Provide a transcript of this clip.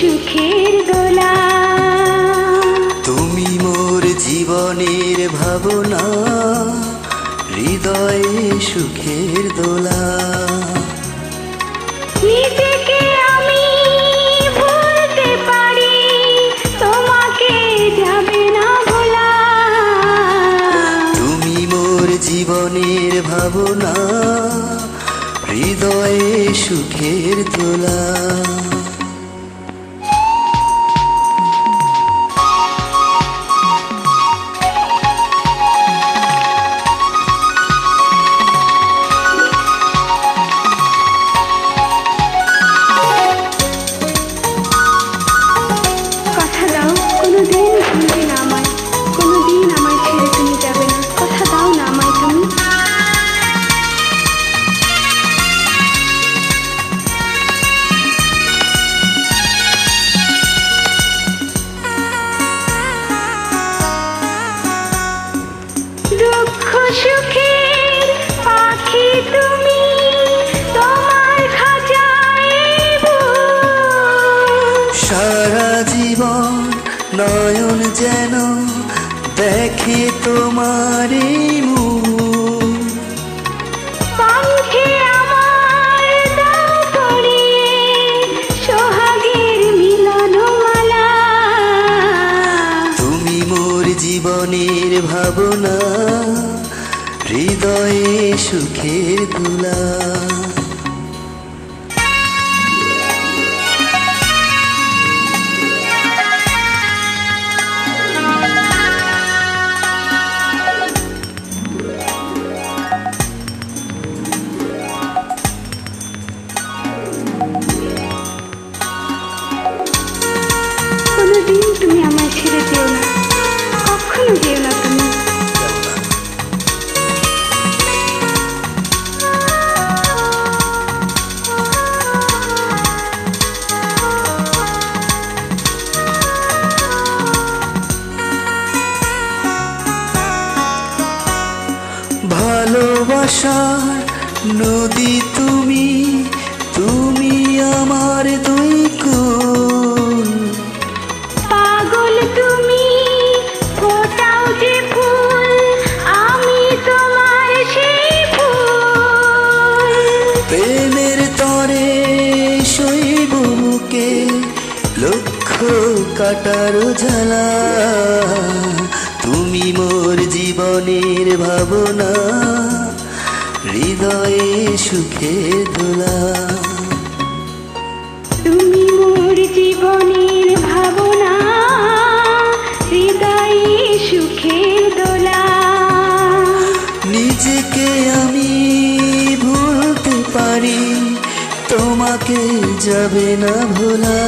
সুখের দোলা তুমি মোর জীবনের ভাবনা হৃদয়ে সুখের দোলা। তুমি জীবনের ভাবনা হৃদয়ে সুখের দোলা। নয়ন যেন দেখে তোমার তুমি মোর জীবনের ভাবনা হৃদয়ে সুখের দুলা। ভালোবাসার নদী তুমি তুমি আমার দুই কুল। পাগল তুমি ফোটাও যে ফুল আমি তোমার সেই ফুল। প্রেমের তরে শৈব বুকে লক্ষ কাটার ঝালা তুমি মোর জীবনের ভাবনা। হৃদয়ে সুখে দোলা তুমি মোর জীবনের ভাবনা হৃদয়ে সুখের দোলা নিজেকে আমি ভুলতে পারি তোমাকে যাবে না ভোলা।